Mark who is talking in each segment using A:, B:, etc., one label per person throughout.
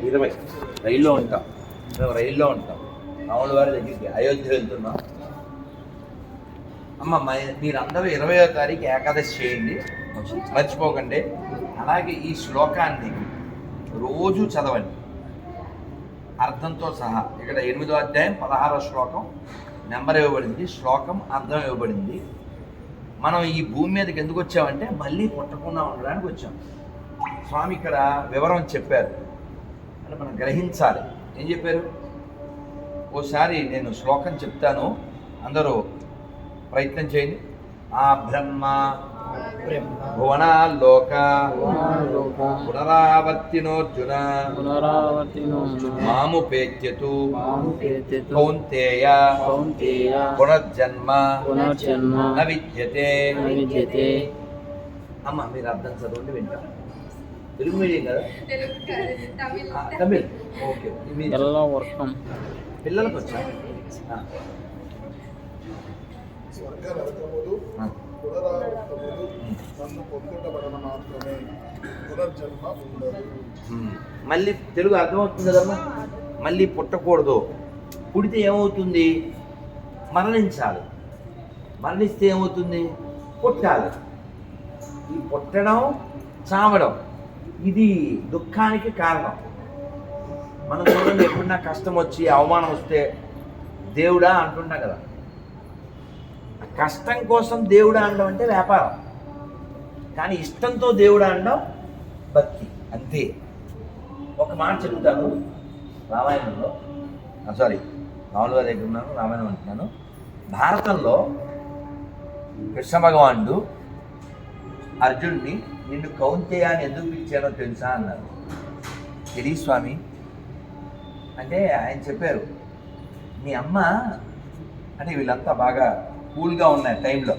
A: ఇరవై. రైల్లో ఉంటాం. మేము రైల్లో ఉంటాం. రాముల వారి దగ్గరికి అయోధ్య వెళ్తున్నాం. అమ్మ మ- మీరందరూ ఇరవయో తారీఖు ఏకాదశి చేయండి. మర్చిపోకండి. అలాగే ఈ శ్లోకాన్ని రోజు చదవండి. అర్థంతో సహా. ఇక్కడ ఎనిమిదో అధ్యాయం పదహారో శ్లోకం నెంబర్ ఇవ్వబడింది. శ్లోకం అర్థం ఇవ్వబడింది. మనం ఈ భూమి మీదకి ఎందుకు వచ్చామంటే మళ్ళీ పుట్టకుండా ఉండడానికి వచ్చాం. స్వామి ఇక్కడ వివరం చెప్పారు. అంటే మనం గ్రహించాలి. ఏం చెప్పారు? ఓసారి నేను శ్లోకం చెప్తాను. అందరూ ప్రయత్నం చేయండి. ఆ బ్రహ్మ భువనాల్లోక పునరావర్తినోర్జున మాము పేత్యతు కౌంతేయ పునర్జన్మ
B: పునర్జన్మ
A: న విద్యతే అమ్మ మీరు అర్థం చదవండి వింటాం తెలుగు మీడియం కదా?
C: తమిళ్.
A: ఓకే. మీ
B: ఎల్ల వర్షం.
A: పిల్లలకు వచ్చా? ఆ,
D: స్వర్గ నరకములు
A: ఆ.
D: పునరావృతములు నన్ను పొందుటబడన మాత్రమే పునర్జన్మ ఉండదు.
A: ఉమ్. మళ్ళీ తెలుగు అర్థమవుతుంది కదమ్మా? మళ్ళీ పుట్టకూడదు. పుడితే ఏమవుతుంది? మరణించాలి. మరణిస్తే ఏమవుతుంది? పుట్టాలి. ఈ పుట్టడం చావడం. ఇది దుఃఖానికి కారణం. మనం చూడండి ఎప్పుడన్నా కష్టం వచ్చి అవమానం వస్తే దేవుడా అంటుంటాం కదా. కష్టం కోసం దేవుడా అనడం అంటే వ్యాపారం. కానీ ఇష్టంతో దేవుడా అనడం భక్తి. అంతే. ఒక మాట చెప్తాను రామాయణంలో. సారీ రాముల గారి దగ్గర ఉన్నాను రామాయణం అంటున్నాను. భారతంలో కృష్ణ భగవానుడు అర్జున్ని నిన్ను కౌంతేయ అని ఎందుకు పిలిచానో తెలుసా? అన్నారు. తెలియ స్వామి. అంటే ఆయన చెప్పారు మీ అమ్మ అంటే వీళ్ళంతా బాగా కూల్గా ఉన్నాయి టైంలో.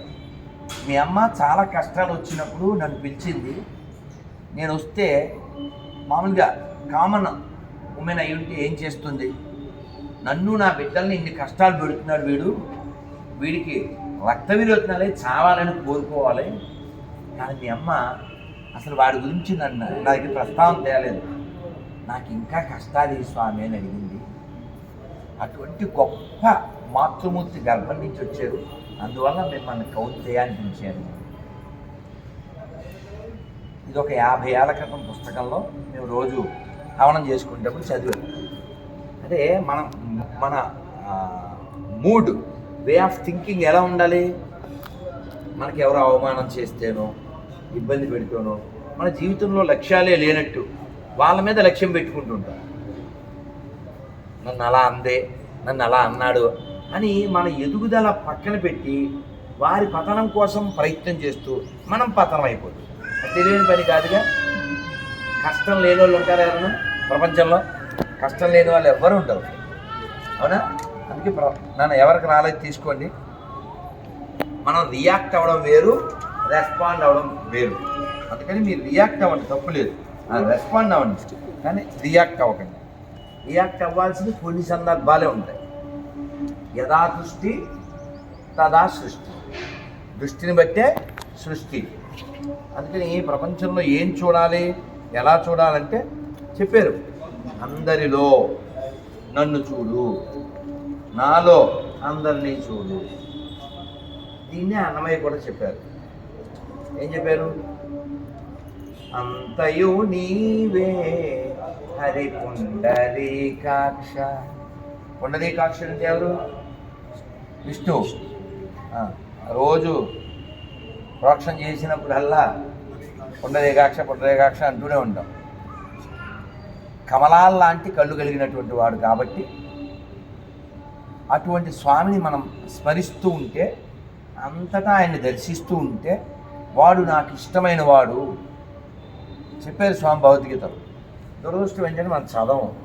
A: మీ అమ్మ చాలా కష్టాలు వచ్చినప్పుడు నన్ను పిలిచింది నేను వస్తే మామూలుగా కామన్ ఉమెన్ అయి ఉంటే ఏం చేస్తుంది? నన్ను నా బిడ్డల్ని ఇన్ని కష్టాలు పెడుతున్నాడు వీడు. వీడికి రక్త విరోచనాలే చావాలని కోరుకోవాలి. కానీ మీ అమ్మ అసలు వాడి గురించి నన్ను నా దగ్గర ప్రస్తావన తేలేదు. నాకు ఇంకా కష్టాలు ఈ స్వామి అని అడిగింది. అటువంటి గొప్ప మాతృమూర్తి గర్భం నుంచి వచ్చారు. అందువల్ల మిమ్మల్ని కౌంతేయ అనిపించాను ఇది ఒక యాభై ఏళ్ళ క్రితం పుస్తకంలో మేము రోజు హవనం చేసుకునేటప్పుడు చదివాం. అంటే మనం మన మూడ్ వే ఆఫ్ థింకింగ్ ఎలా ఉండాలి? మనకి ఎవరు అవమానం చేస్తేనో ఇబ్బంది పెడుతూనో మన జీవితంలో లక్ష్యాలే లేనట్టు వాళ్ళ మీద లక్ష్యం పెట్టుకుంటుంటాం. నన్ను అలా అందే నన్ను అలా అన్నాడు అని మన ఎదుగుదల పక్కన పెట్టి వారి పతనం కోసం ప్రయత్నం చేస్తూ మనం పతనం అయిపోతుంది తెలియని పని కాదుగా. కష్టం లేని వాళ్ళు ఉంటారు ఎవరన్నా? ప్రపంచంలో కష్టం లేని వాళ్ళు ఎవ్వరు ఉండరు. అవునా? అందుకే ప్ర నన్ను ఎవరికి రాలేదు తీసుకోండి. మనం రియాక్ట్ అవ్వడం వేరు రెస్పాండ్ అవ్వడం వేరు. అందుకని మీరు రియాక్ట్ అవ్వండి తప్పు లేదు. రెస్పాండ్ అవ్వండి కానీ రియాక్ట్ అవ్వకండి. రియాక్ట్ అవ్వాల్సిన కొన్ని సందర్భాలే ఉంటాయి. యథా దృష్టి తదా సృష్టి. దృష్టిని బట్టే సృష్టి. అందుకని ఈ ప్రపంచంలో ఏం చూడాలి ఎలా చూడాలంటే చెప్పారు. అందరిలో నన్ను చూడు. నాలో అందరినీ చూడు. దీన్నే అన్నమయ్య కూడా చెప్పారు. ఏం చెప్పారు? అంతయు నీవే హరి పుండరీకాక్ష. పుండరీకాక్ష అంటే ఎవరు? విష్ణు. రోజు ప్రోక్షణ చేసినప్పుడల్లా పుండరీకాక్ష పుండరీకాక్ష అంటూనే ఉంటాం. కమలాల్లాంటి కళ్ళు కలిగినటువంటి వాడు కాబట్టి అటువంటి స్వామిని మనం స్మరిస్తూ ఉంటే అంతటా ఆయన్ని దర్శిస్తూ ఉంటే వాడు నాకు ఇష్టమైన వాడు. చెప్పారు స్వామి భగవద్గీతలో. దురదృష్టం ఏంటంటే మనం చదవం.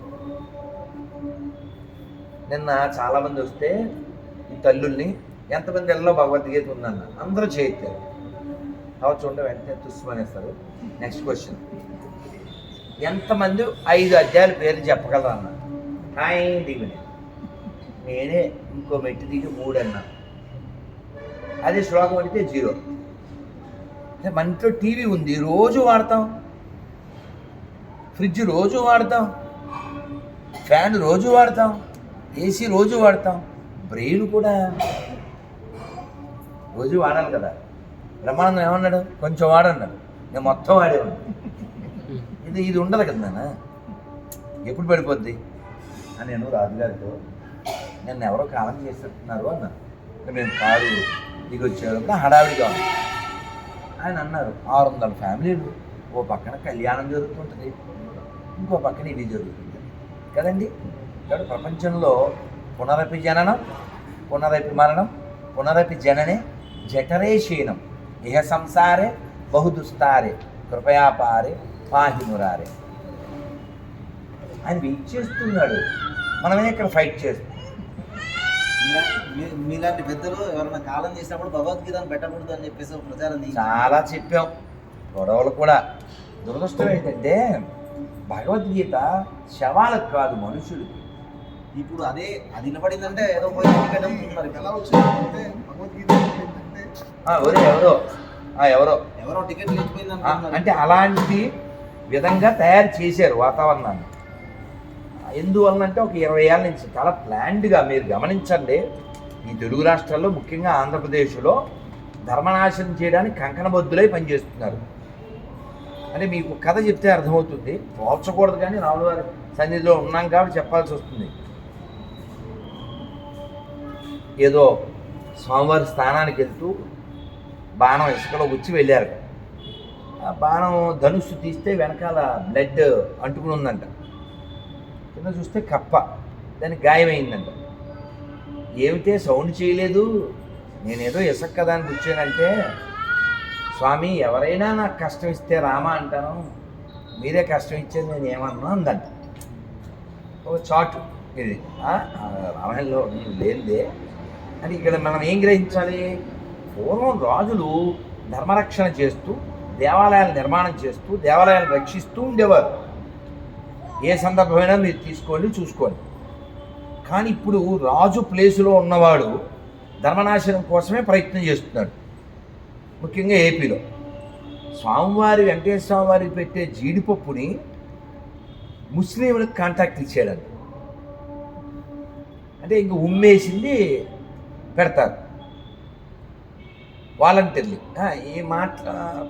A: నిన్న చాలామంది వస్తే ఈ తల్లుల్ని ఎంతమంది ఇళ్ళలో భగవద్గీత ఉందన్న? అందరూ చేయొత్తారు. కావచ్చు వెంటనే తుస్సుమనేస్తారు నెక్స్ట్ క్వశ్చన్ ఎంతమంది ఐదు అధ్యాయుల పేర్లు చెప్పగలరు? అన్న. హాయ్ దిగు నేనే ఇంకో మెట్టు దిగి మూడు అన్నా అదే శ్లోకం అడిగితే జీరో. మన ఇంట్లో టీవీ ఉంది రోజు వాడతాం. ఫ్రిడ్జ్ రోజు వాడతాం. ఫ్యాన్ రోజు వాడతాం. ఏసీ రోజు వాడతాం. బ్రెయిన్ కూడా రోజు వాడాలి కదా. బ్రహ్మానందం ఏమన్నాడు? కొంచెం వాడన్నాడు. నేను మొత్తం వాడాను ఇది ఇది ఉండదు కదా నాన్న. ఎప్పుడు పడిపోద్ది? అని నేను రాజుగారితో నన్ను ఎవరో కాలం చేస్తున్నారు అన్నాను. మేము కారు దిగి హడావిడిగా ఉంది. ఆయన అన్నారు ఆరు వందల ఫ్యామిలీలు ఓ పక్కన కళ్యాణం జరుగుతుంటుంది ఇంకో పక్కన ఇది జరుగుతుంది. కదండి? కాబట్టి ప్రపంచంలో పునరపి జననం పునరపి మరణం పునరపి జననే జఠరే క్షీణం ఇహ సంసారే బహుదుస్తారే కృపయాపారే పాహిమురారే ఆయన వెయిట్ చేస్తున్నాడు. మనమే ఇక్కడ ఫైట్ చేస్తున్నాం.
E: మీలాంటి పెద్దలు ఎవరైనా కాలం చేసినప్పుడు భగవద్గీతను పెట్టకూడదు అని చెప్పేసి ఒక ప్రచారం.
A: చాలా చెప్పాం. గొడవలు కూడా. దురదృష్టం ఏంటంటే భగవద్గీత శవాలకు కాదు మనుషులకి.
E: ఇప్పుడు అదే అది నిలబడిందంటే ఏదో
D: ఎలా. వచ్చిందంటే భగవద్గీత
A: ఎవరో ఎవరో? ఆ, ఎవరో?
E: ఎవరో టికెట్
A: అంటే అలాంటి విధంగా తయారు చేశారు వాతావరణాన్ని. ఎందువలనంటే ఒక ఇరవై ఏళ్ళ నుంచి చాలా ప్లాండ్గా మీరు గమనించండి ఈ తెలుగు రాష్ట్రాల్లో ముఖ్యంగా ఆంధ్రప్రదేశ్లో ధర్మనాశనం చేయడానికి కంకణబద్దులై పనిచేస్తున్నారు. అంటే మీకు కథ చెప్తే అర్థమవుతుంది. పోల్చకూడదు కానీ రాముల వారి సన్నిధిలో ఉన్నాం కాబట్టి చెప్పాల్సి వస్తుంది. ఏదో స్వామివారి స్థానానికి వెళ్తూ బాణం ఇసుకలో వచ్చి వెళ్ళారు. ఆ బాణం ధనుస్సు తీస్తే వెనకాల బ్లడ్ అంటుకుని ఉందంట. కింద చూస్తే కప్ప. దానికి గాయమైందంట. ఏమిటే సౌండ్ చేయలేదు? నేనేదో ఇసక్ కదా అని కూర్చోనంటే స్వామి ఎవరైనా నాకు కష్టం ఇస్తే రామా అంటాను. మీరే కష్టం ఇచ్చేది నేను ఏమన్నా అందంట. ఒక చాటు ఇది. రామాయణంలో లేనిదే. అని ఇక్కడ మనం ఏం గ్రహించాలి? పూర్వం రాజులు ధర్మరక్షణ చేస్తూ దేవాలయాలు నిర్మాణం చేస్తూ దేవాలయాలు రక్షిస్తూ ఉండేవారు. ఏ సందర్భమైనా మీరు తీసుకోండి చూసుకోండి. కానీ ఇప్పుడు రాజు ప్లేసులో ఉన్నవాడు ధర్మనాశనం కోసమే ప్రయత్నం చేస్తున్నాడు. ముఖ్యంగా ఏపీలో. స్వామివారి వెంకటేశ్వర స్వామివారికి పెట్టే జీడిపప్పుని ముస్లింలకు కాంటాక్ట్ ఇచ్చేయడానికి. అంటే ఇంక ఉమ్మేసింది పెడతారు. వాలంటీర్లు. ఏ మాట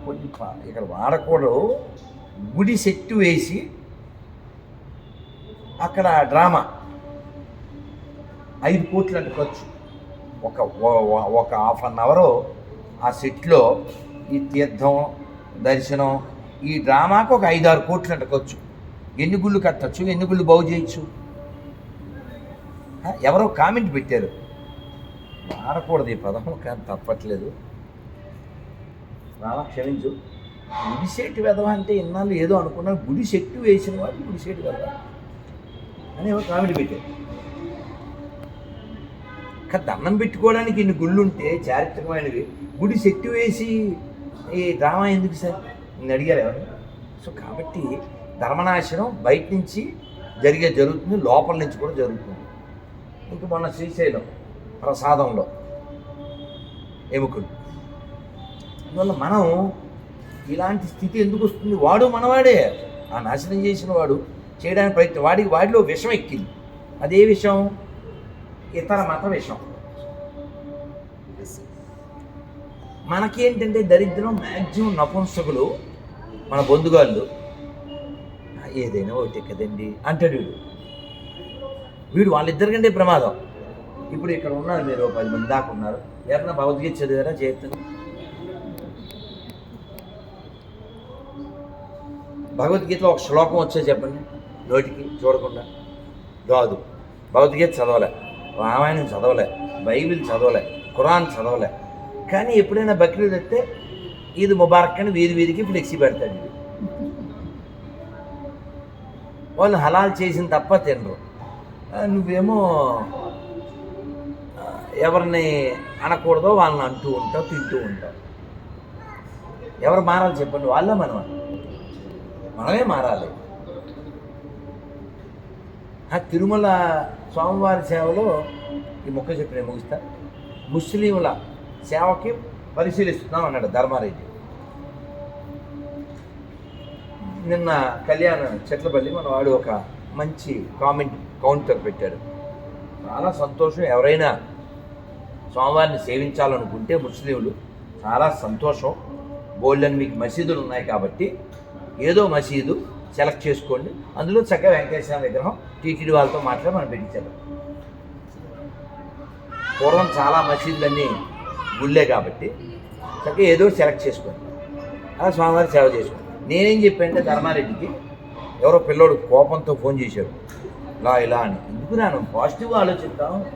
A: కొంచెం ఇక్కడ వాడకూడదు. గుడి సెట్టు వేసి అక్కడ డ్రామా. ఐదు కోట్లు అంటే ఖర్చు. ఒక ఒక హాఫ్ అన్ అవరు ఆ సెట్లో ఈ తీర్థం దర్శనం ఈ డ్రామాకు ఒక ఐదు ఆరు కోట్లు అంటే ఖర్చు. ఎన్ని గుళ్ళు కట్టచ్చు? ఎన్ని గుళ్ళు బాగు చేయొచ్చు? ఎవరో కామెంట్ పెట్టారు. వాడకూడదు ఈ పదం కానీ తప్పట్లేదు. రామ క్షమించు. గుడిసెట్టు వెధవ అంటే ఇన్నాళ్ళు ఏదో అనుకున్నాను. గుడి సెట్టు వేసిన వాడు గుడిసెట్టు వెధవ. అని కామెడీ పెట్టారు. కానీ దండం పెట్టుకోవడానికి ఇన్ని గుళ్ళు ఉంటే చారిత్రకమైనవి. గుడి శక్తి వేసి ఈ డ్రామా ఎందుకు సార్? నేను అడిగారు ఎవరు? సో కాబట్టి ధర్మనాశనం బయట నుంచి జరిగే జరుగుతుంది లోపల నుంచి కూడా జరుగుతుంది. ఇంకా మొన్న శ్రీశైలం ప్రసాదంలో ఎముకలు. అందువల్ల మనం ఇలాంటి స్థితి ఎందుకు వస్తుంది? వాడు మనవాడే. ఆ నాశనం చేసిన వాడు చేయడానికి ప్రయత్నం. వాడికి వాడిలో విషం ఎక్కింది. అదే విషయం ఇతర మత విషం. మనకేంటంటే దరిద్రం మ్యాక్సిమం నపుంసకులు మన బంధుగాళ్ళు ఏదైనా ఒకటి కదండి అంటాడు వీడు. వీడు వాళ్ళిద్దరికంటే ప్రమాదం. ఇప్పుడు ఇక్కడ ఉన్నారు మీరు పది మంది దాకా ఉన్నారు. ఎవరన్నా భగవద్గీత చదివారా చేస్తుంది భగవద్గీతలో ఒక శ్లోకం వచ్చే చెప్పండి. నోటికి చూడకుండా. రాదు భగవద్గీత చదవలే రామాయణం చదవలే బైబిల్ చదవలే ఖురాన్ చదవలే. కానీ ఎప్పుడైనా బక్రీద్ వస్తే ఈద్ ముబారక్ అని వీధి వీధికి ఫ్లెక్సీ పెడతాడు. వాళ్ళు హలాల్ చేసిన తప్ప తినరు. నువ్వేమో ఎవరిని అనకూడదో వాళ్ళని అంటూ ఉంటావు తింటూ ఉంటావు. ఎవరు మారాలి చెప్పండి వాళ్ళే మనం మనమే మారాలి. ఆ తిరుమల స్వామివారి సేవలో ఈ మొక్క చెప్పిన ముగిస్తా. ముస్లింల సేవకి పరిశీలిస్తున్నాం అన్నాడు ధర్మారెడ్డి. నిన్న కళ్యాణ చెట్లపల్లి మన వాడు ఒక మంచి కామెంట్ కౌంటర్ పెట్టాడు. చాలా సంతోషం. ఎవరైనా స్వామివారిని సేవించాలనుకుంటే ముస్లింలు చాలా సంతోషం. బోల్డెన్ మీకు మసీదులు ఉన్నాయి కాబట్టి ఏదో మసీదు సెలెక్ట్ చేసుకోండి. అందులో చక్కగా వెంకటేశ్వర విగ్రహం టీటీడీ వాళ్ళతో మాట్లాడి మనం పెట్టించారు పూర్వం చాలా మసీదులన్నీ గుళ్ళే కాబట్టి చక్కగా ఏదో సెలెక్ట్ చేసుకోండి. అలా స్వామివారి సేవ చేసుకోండి. నేనేం చెప్పానంటే ధర్మారెడ్డికి ఎవరో పిల్లోడు కోపంతో ఫోన్ చేశాడు. ఇలా ఇలా అని. ఎందుకు నేను పాజిటివ్గా ఆలోచిస్తాను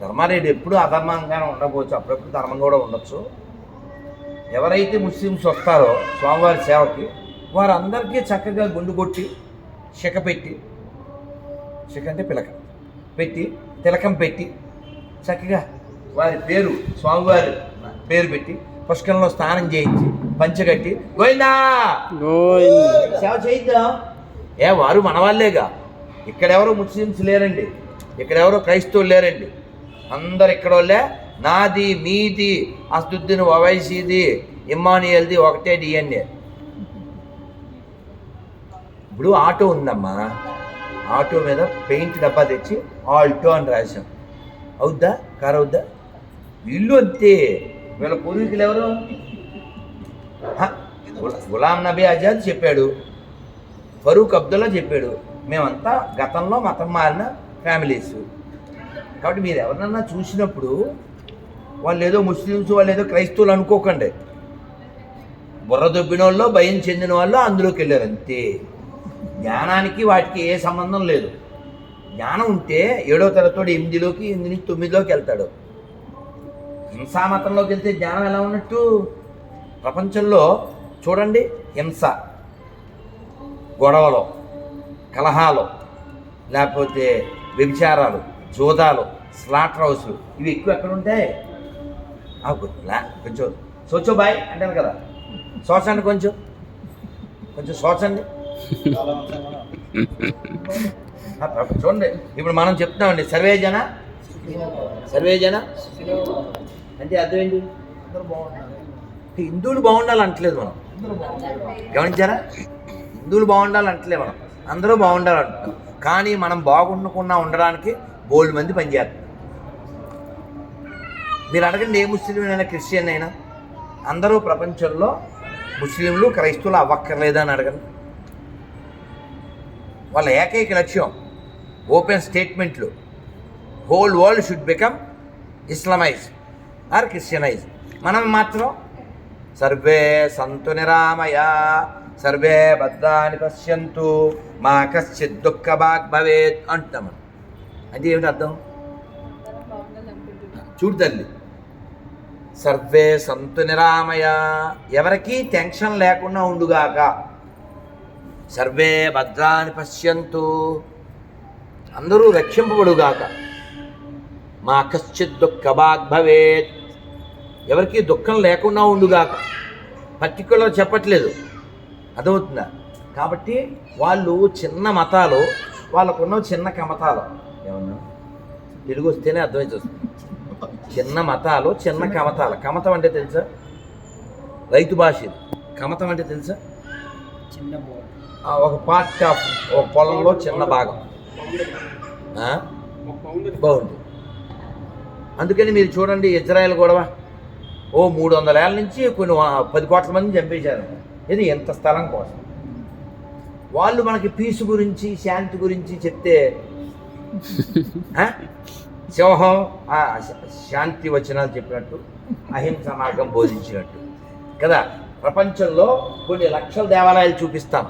A: ధర్మారెడ్డి ఎప్పుడు అధర్మంగానే ఉండకపోవచ్చు. అప్పుడప్పుడు ధర్మం కూడా ఉండొచ్చు. ఎవరైతే ముస్లిమ్స్ వస్తారో స్వామివారి సేవకి వారందరికీ చక్కగా గుండు కొట్టి శిక పెట్టి శిక అంటే పిలక పెట్టి తిలకం పెట్టి చక్కగా వారి పేరు స్వామివారి పేరు పెట్టి పుష్కరంలో స్నానం చేయించి పంచగట్టి గోయిందా సేవ చేయిద్దాం. ఏ వారు మన వాళ్ళేగా ఇక్కడెవరు ముస్లిమ్స్ లేరండి. ఇక్కడెవరు క్రైస్తవులు లేరండి. అందరు ఇక్కడ వాళ్ళే నాది మీది అసదుద్దీన్ ఓవైసీది ఇమ్మానియల్ది ఒకటే డిఎన్ఏ. ఇప్పుడు ఆటో ఉందమ్మా. ఆటో మీద పెయింట్ డబ్బా తెచ్చి ఆల్టో అని రాశాం. అవుద్దా? కార్ అవుద్దా? వీళ్ళు అంతే. వీళ్ళ పూర్వీకులు ఎవరు? గులాం నబీ ఆజాద్ చెప్పాడు. ఫరూక్ అబ్దుల్లా చెప్పాడు. మేమంతా గతంలో మతం మారిన ఫ్యామిలీస్. కాబట్టి మీరు ఎవరినన్నా చూసినప్పుడు వాళ్ళు ఏదో ముస్లిమ్స్ వాళ్ళు ఏదో క్రైస్తవులు అనుకోకండి. బుర్ర దొబ్బిన వాళ్ళు భయం చెందిన వాళ్ళు అందులోకి వెళ్ళారు అంతే. జ్ఞానానికి వాటికి ఏ సంబంధం లేదు. జ్ఞానం ఉంటే ఏడో తరగతి ఎనిమిదిలోకి ఎనిమిది నుంచి తొమ్మిదిలోకి వెళ్తాడు. హింసా మతంలోకి వెళ్తే జ్ఞానం ఎలా ఉన్నట్టు? ప్రపంచంలో చూడండి హింస. గొడవలు కలహాలు లేకపోతే వ్యభిచారాలు జోదాలు స్లాటర్ హౌస్లు ఇవి ఎక్కువ ఎక్కడ ఉంటాయి? కొంచెం సోచో బాయ్ అంటారు కదా. సోచండి కొంచెం. కొంచెం సోచండి. చూడండి ఇప్పుడు మనం చెప్తామండి సర్వే జన సర్వే జన అంటే అర్థం ఏంటి? హిందువులు బాగుండాలి అంటలేదు మనం. గమనించారా? హిందువులు బాగుండాలి అంటలేదు మనం. అందరూ బాగుండాలి అంటున్నాం కానీ మనం బాగుండకుండా ఉండడానికి బోల్డ్ మంది పనిచేస్తారు. మీరు అడగండి ఏ ముస్లిం అయినా క్రిస్టియన్ అయినా అందరూ ప్రపంచంలో ముస్లింలు క్రైస్తవులు అవ్వక్కర్లేదని అని అడగండి. వాళ్ళ ఏకైక లక్ష్యం ఓపెన్ స్టేట్మెంట్లు. Whole world should become Islamise or Christianise. మనం మాత్రం సర్వే సంతు నిరామయ సర్వే భద్రాన్ని పశ్యంతు మా కశ్చిత్ దుఃఖ బాగ్ భవేత్ అంటున్నాం మనం. అంటే ఏమిటి అర్థం? చూడు తల్లి. సర్వే సంతు నిరామయ. ఎవరికీ టెన్షన్ లేకుండా ఉండుగాక సర్వే భద్రాన్ని పశ్యంతు. అందరూ రక్షింపబడుగాక. మా కశ్చిత్ దుఃఖ భవేత్. ఎవరికి దుఃఖం లేకుండా ఉండుగాక. పర్టికులర్ చెప్పట్లేదు. అర్థమవుతుందా? కాబట్టి వాళ్ళు చిన్న మతాలు వాళ్ళకున్న చిన్న కమతాలు. ఏమన్నా? తెలుగు వస్తేనే అర్థమైంది చిన్న మతాలు చిన్న కమతాలు. కమతం అంటే తెలుసా? రైతు భాష కమతం అంటే తెలుసా?
B: చిన్న బోర్డు.
A: ఒక పార్ట్ ఆఫ్ ఒక పొలంలో చిన్న భాగం. బాగుంది. అందుకని మీరు చూడండి ఇజ్రాయెల్ గొడవ. ఓ మూడు వందల ఏళ్ళ నుంచి కొన్ని పది కోట్ల మంది చంపేశారు. ఇది ఎంత స్థలం కోసం. వాళ్ళు మనకి పీసు గురించి శాంతి గురించి చెప్తే సింహం శాంతి వచనాలు చెప్పినట్టు అహింస మార్గం బోధించినట్టు. కదా? ప్రపంచంలో కొన్ని లక్షల దేవాలయాలు చూపిస్తాం.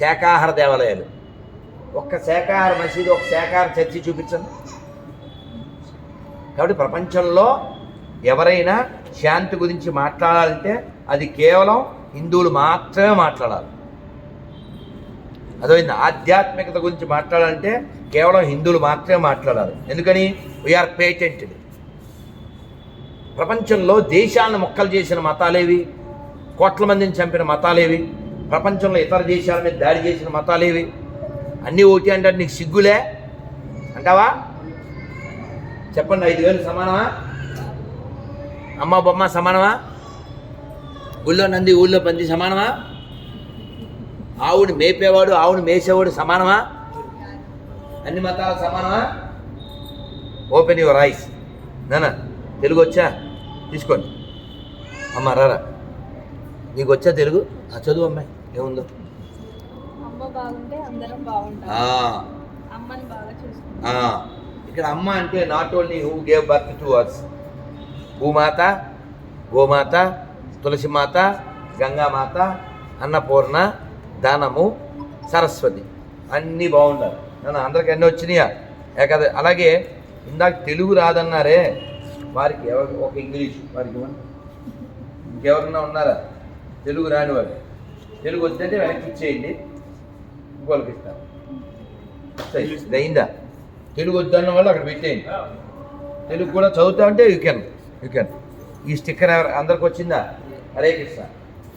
A: శాఖాహార దేవాలయాలు. ఒక్క శాఖాహార మసీదు ఒక శాకాహార చర్చి చూపించండి కాబట్టి ప్రపంచంలో ఎవరైనా శాంతి గురించి మాట్లాడాలంటే అది కేవలం హిందువులు మాత్రమే మాట్లాడాలి. అదైంది ఆధ్యాత్మికత గురించి మాట్లాడాలంటే కేవలం హిందువులు మాత్రమే మాట్లాడాలి. ఎందుకని? వీఆర్ పేటెంటెడ్ ప్రపంచంలో దేశాలను మొక్కలు చేసిన మతాలేవి? కోట్ల మందిని చంపిన మతాలేవి? ప్రపంచంలో ఇతర దేశాల మీద దాడి చేసిన మతాలు ఏవి? అన్నీ ఒకటి అంటే నీకు సిగ్గులే? అంటావా? చెప్పండి ఐదు వేలు సమానమా? అమ్మ బొమ్మ సమానమా? ఊళ్ళో నంది ఊళ్ళో పంది సమానమా? ఆవుని మేపేవాడు ఆవుని మేసేవాడు సమానమా? అన్ని మతాలు సమానమా? ఓపెన్ యువర్ ఐస్ నానా తెలుగు వచ్చా? తీసుకోండి. అమ్మ రారా. నీకు వచ్చా తెలుగు? ఆ చదువు అమ్మాయి. ఏముందో. ఇక్కడ అమ్మ అంటే not only who gave birth to us భూమాత గోమాత తులసిమాత గంగామాత అన్నపూర్ణ దానము సరస్వతి. అన్నీ బాగుండాలి. నన్ను అందరికి అన్నీ వచ్చినాయా? ఏకాద అలాగే ఇందాక తెలుగు రాదన్నారే వారికి ఎవరు ఒక ఇంగ్లీష్ వారికి ఇంకెవరన్నా ఉన్నారా? తెలుగు రాని వారు తెలుగు వద్దంటే వెనక్కి ఇచ్చేయండి. ఇంకోళ్ళకి ఇస్తాను అయిందా తెలుగు వద్దన్న వాళ్ళు అక్కడ పెట్టేయండి. తెలుగు కూడా చదువుతా అంటే యూ కెన్ యూ కెన్ ఈ స్టిక్కర్ ఎవరు అందరికి వచ్చిందా? హరే కృష్ణ.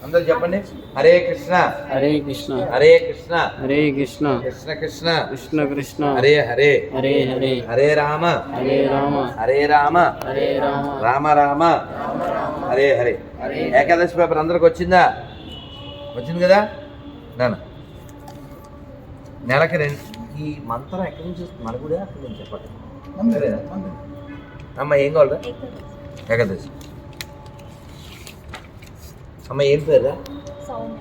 A: అందరు చెప్పండి. హరే కృష్ణ.
B: హరే కృష్ణ.
A: హరే కృష్ణ.
B: హరే కృష్ణ.
A: కృష్ణ కృష్ణ.
B: కృష్ణ కృష్ణ.
A: హరే హరే.
B: హరే హరే.
A: హరే రామ.
B: హరే రామ.
A: హరే రామ.
B: హరే రామ.
A: రామ రామ. హరే హరే. ఏకాదశి పేపర్ అందరికి వచ్చిందా? వచ్చింది కదా? నాన్న. నెలకి రెండు ఈ మంత్రం ఎక్కడి నుంచి వస్తుంది? మన కూడా అక్కడి నుంచి చెప్పండి. అమ్మ ఏం కావాలరా? ఏకాదశి. అమ్మ ఏం పేరురా?
C: సౌమ్య.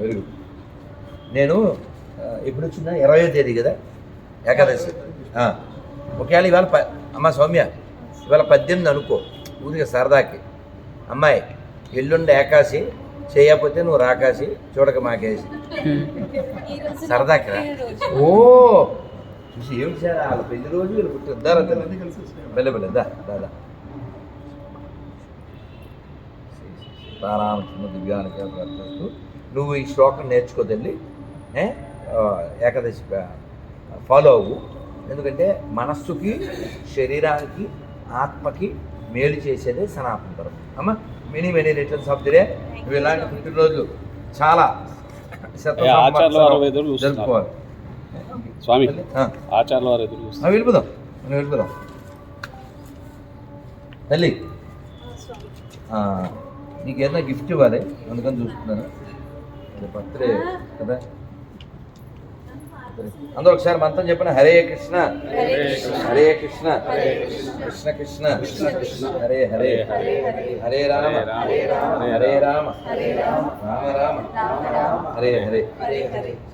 A: Very good. నేను ఎప్పుడు వచ్చిందా ఇరవయో తేదీ కదా? ఏకాదశి. ఒకవేళ ఇవాళ ప అమ్మ సౌమ్య ఇవాళ పద్దెనిమిది అనుకో. ఊరికే సరదాకి. అమ్మాయి ఎల్లుండి ఏకాశి చేయకపోతే నువ్వు రాకాసి చూడక మాకేసి. సరదాకి. ఓ! చూసి ఏమిటి సార్ వాళ్ళ పెళ్ళి రోజు వీళ్ళు పుట్టారు. దారా
D: అన్ని కలిసి వచ్చాయి.
A: బెల్ల బెల్ల దా దాదా దివ్యానికి ప్రార్థిస్తూ నువ్వు ఈ శ్లోకం నేర్చుకో తల్లి. ఏ? ఏకాదశి ఫాలో అవ్వు. ఎందుకంటే మనస్సుకి శరీరానికి ఆత్మకి మేలు చేసేదే సనాతన ధర్మం. అమ్మ. Many many returns of the day ఇలాంటి పుట్టినరోజులు చాలా. జరుపుకోవాలి.
F: స్వామి. ఆచార్యుల వారు ఎదురు చూస్తారు
A: వెళ్ళిపోదాం. మనం వెళ్ళిపోదాం. తల్లి
C: ఆ, స్వామి.
A: ఆ, నీకు ఏదైనా గిఫ్ట్ ఇవ్వాలి. అందుకని చూస్తున్నాను. బర్త్డే కదా. అందరూ ఒకసారి మంత్రం చెప్పండి హరే కృష్ణ.
C: హరే కృష్ణ.
A: కృష్ణ. కృష్ణ. హరే హరే హరే. రామ. హరే రామ. రామ. రామ. హరే హరే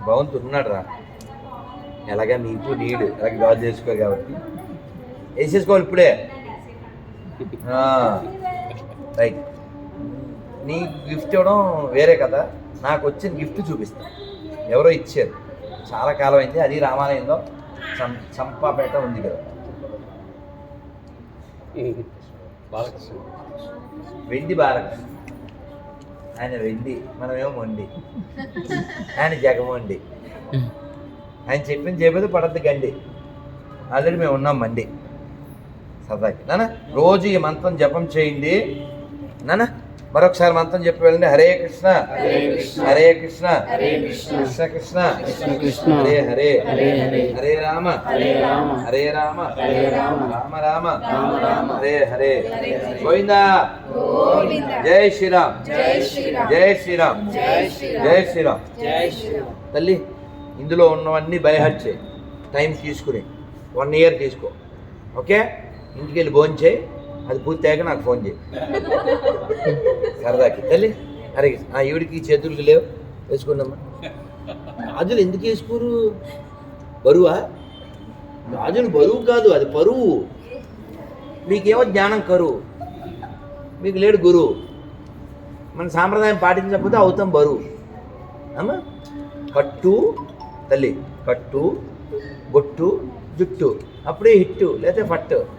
A: భగవంతుడు ఉన్నాడు రా. ఎలాగా నీకు నీడు. ఎలాగ గాజు చేసుకో కాబట్టి. వేసేసుకోవాలి ఇప్పుడే. రైట్. నీ గిఫ్ట్ ఇవ్వడం వేరే కదా. నాకు వచ్చిన గిఫ్ట్ చూపిస్తా. ఎవరో ఇచ్చారు. చాలా కాలం అయింది అది రామాలయంలో చం చంపాపేట ఉంది కదా.
F: బాలకృష్ణ.
A: వెండి బాలకృష్ణ. ఆయన వెండి మనమేమో మొండి. ఆయన జగమొండి ఆయన చెప్పిన చెప్పేది పడద్దు గండి. ఆల్రెడీ మేము ఉన్నాం మండి. సరదాకి. నాన్న రోజు ఈ మంత్రం జపం చేయండి. నాన్న మరొకసారి మంత్రం చెప్పి వెళ్ళండి. హరే కృష్ణ. హరే కృష్ణ. కృష్ణ. కృష్ణ.
B: కృష్ణ కృష్ణ.
A: హరే హరే.
B: హరే
A: రామ.
B: హరే రామ.
A: హరే రామ.
B: హరే రామ.
A: హరే హరే. గోవిందా. జై శ్రీరామ్.
C: జై శ్రీరామ్.
A: జై శ్రీరామ్. తల్లి ఇందులో ఉన్నవన్నీ బైహార్ట్ చేయి. టైం తీసుకుని. వన్ ఇయర్ తీసుకో. ఓకే? ఇంటికి వెళ్ళి భోజనం చేయి అది పూర్తయ్యాక నాకు ఫోన్ చేయి. సరదాకి. తల్లి అరే ఆ ఈవిడికి చేతులకి లేవు. వేసుకోండమ్మా. గాజులు ఎందుకు వేసుకోరు? బరువా? గాజులు బరువు కాదు అది పరువు. మీకేమో జ్ఞానం కరువు. మీకు లేడు గురువు. మన సాంప్రదాయం పాటించకపోతే అవుతాం బరువు. అమ్మా కట్టు తల్లి కట్టు బొట్టు జుట్టు. అప్పుడే హిట్టు లేకపోతే ఫట్టు.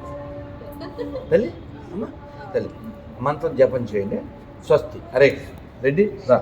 A: తల్లి అమ్మ తల్లి. మంత్రం జపం చేయండి. స్వస్తి. అరే రెడ్డి రా.